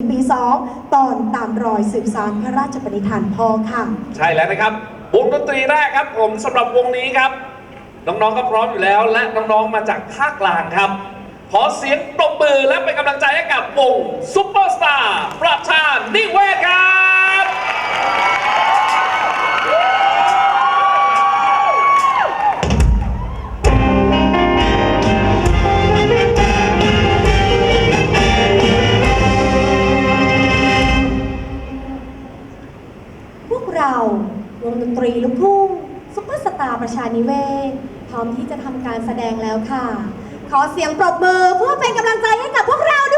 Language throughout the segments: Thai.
ปี2ตอนตามรอยสืบสารพระราชปณิธานพ่อค่ะ ใช่แล้วนะครับ วงดนตรีแรกครับ ผมสำหรับวงนี้ครับ น้องๆก็พร้อมอยู่แล้ว และน้องๆมาจากภาคกลางครับ ขอเสียงปรบมือและเป็นกำลังใจให้กับวงซุปเปอร์สตาร์ประชานิเวศครับ ดนตรีลูกทุ่งซุปเปอร์สตาร์ประชานิเวศ พร้อมที่จะทำการแสดงแล้วค่ะ ขอเสียงปรบมือเพื่อเป็นกำลังใจให้กับพวกเราด้วย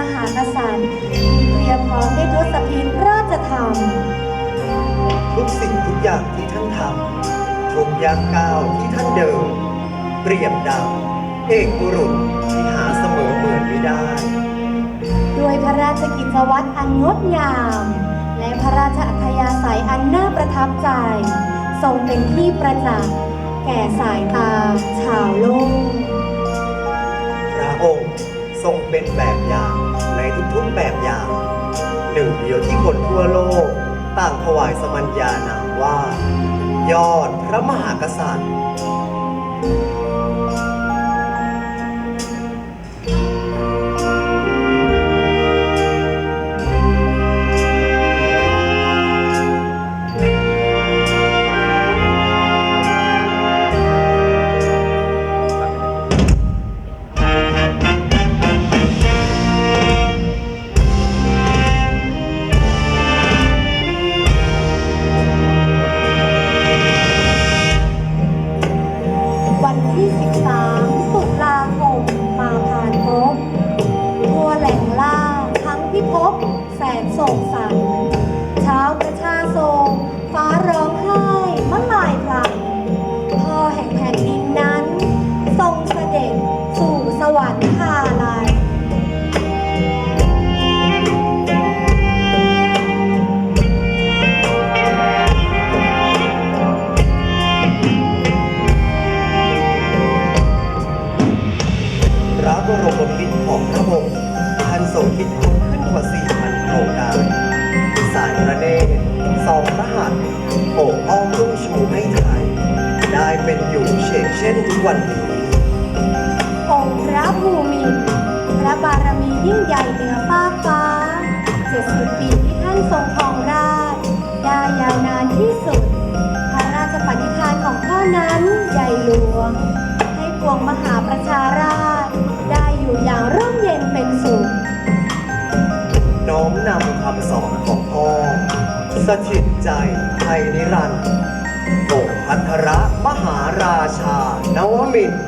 มหากษัตริย์ที่เตรียมพร้อมด้วยทศพิธราชธรรม ทุกสิ่งทุกอย่างที่ท่านทำทุกย่างก้าวที่ท่านเดินเปรียบดังเอกบุรุษที่หาเสมอเหมือนไม่ได้ ด้วยพระราชกิจวัตรอันงดงาม และพระราชอัธยาศัยอันน่าประทับใจ ทรงเป็นที่ประจักษ์แก่สายตาชาวโลก พระองค์ทรงเป็นแบบอย่าง ในทุกๆแบบอย่าง หนึ่งเดียวที่คนทั่วโลก ต่างถวายสมัญญานามว่า ยอดพระมหากษัตริย์ รุ่งชูให้ไทย ได้เป็นอยู่เช่นเช่นทุกวันนี้องค์พระภูมินพระบารมียิ่งใหญ่เหนือฟ้าฟ้า70ปีที่ท่านทรงครองราชย์ได้ยาวนานที่สุด พระราชปณิธานของพ่อนั้นใหญ่หลวง ให้ปวงมหาประชาราษฎร์ได้อยู่อย่างร่มเย็นเป็นสุขน้อมนำ สถิตใจไทยนิรันดร์โอพัทรมหาราชานวมินทร์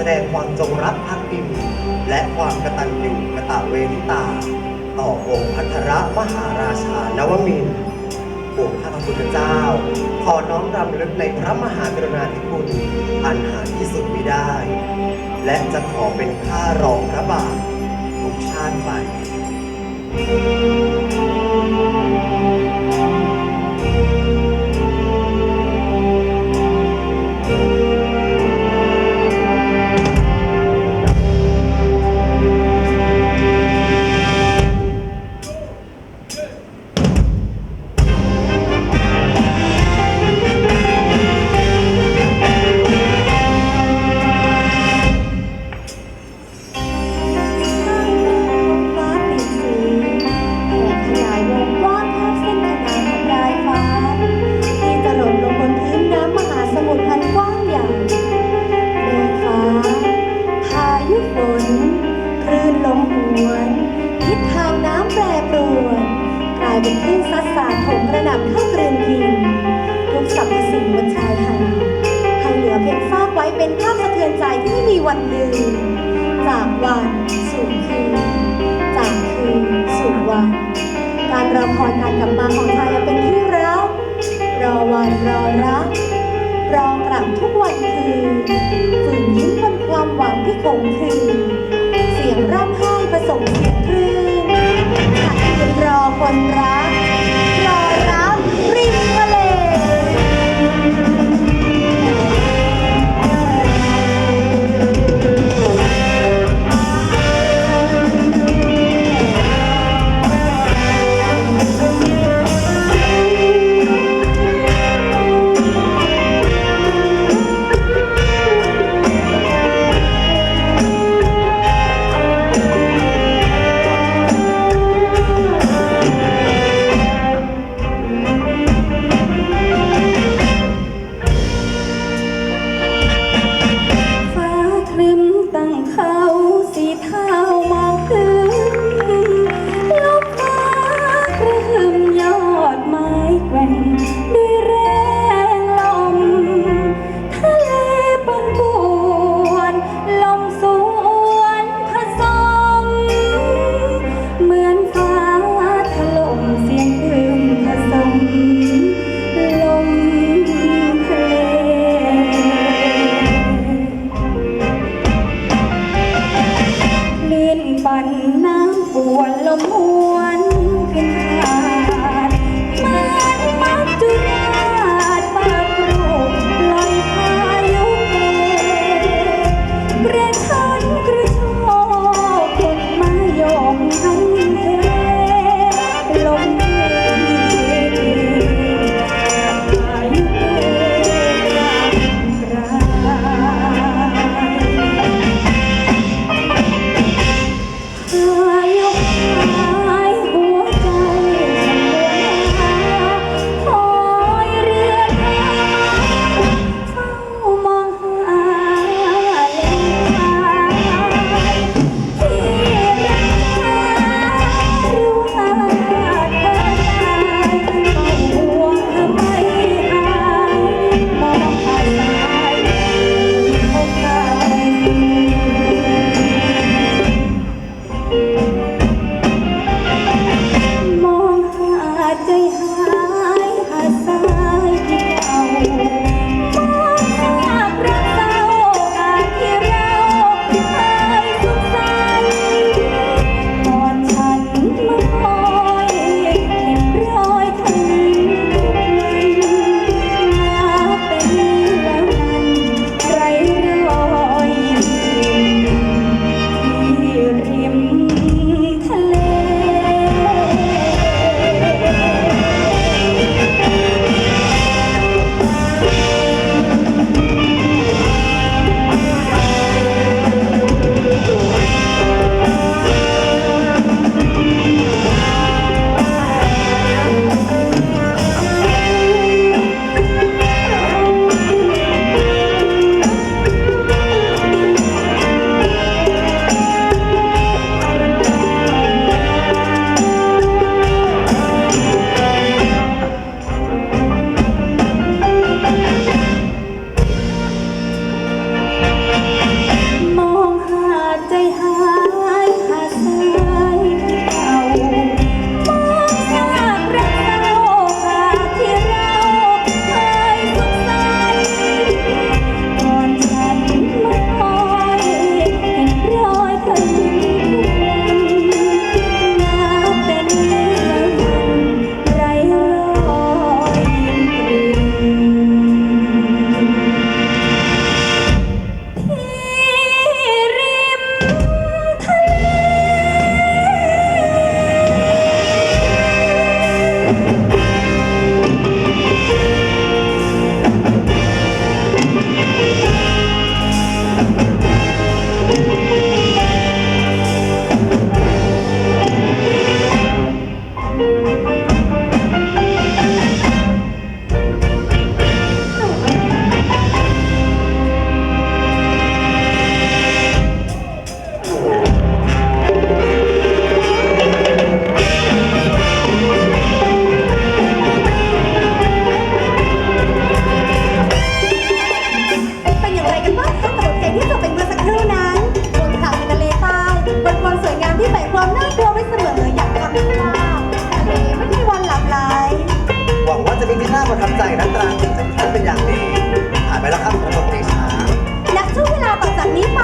สดงความจงรักภักดีและความกตัญญูกตเวทิตา ต่อองค์พัทรมหาราชานวมินทร์องค์ข้าพระพุทธเจ้า ขอน้อมรำลึกในพระมหากรุณาธิคุณอันหาที่สุดมิได้ และจะขอเป็นข้ารองพระบาททุกชาติไปับทุกวันคืนฝืนยิ้มบนความหวังที่คงคืนเสียงร่ำไห้ผสมเสียงคลื่นฉันยืนรอคนรัก น่าประทับใจนักตราคุณทุกท่านเป็นอย่างดีผ่านไปแล้วครับสำหรับเพลงช้านับช่วงเวลาต่อจากนี้ไป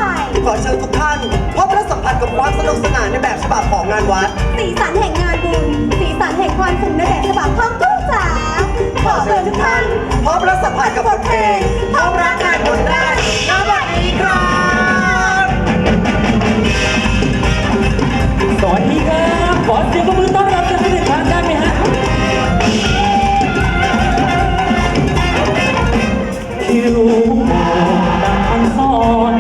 ขอเชิญทุกท่านพบและสัมผัสกับความสนุกสนานในแบบฉบับของงานวัด สีสันแห่งงานบุญ สีสันแห่งความสุขในแบบฉบับของกุ้งาขอเชิญทุกท่านพบและสัมผัสกับบทเพลงพบรักงานบุญได้ณบัดนี้ครับ สวัสดีครับ ขอเสียงปรบมือต้อนรับทุกท่านทางด้าน รู้โปรดดังคำสอน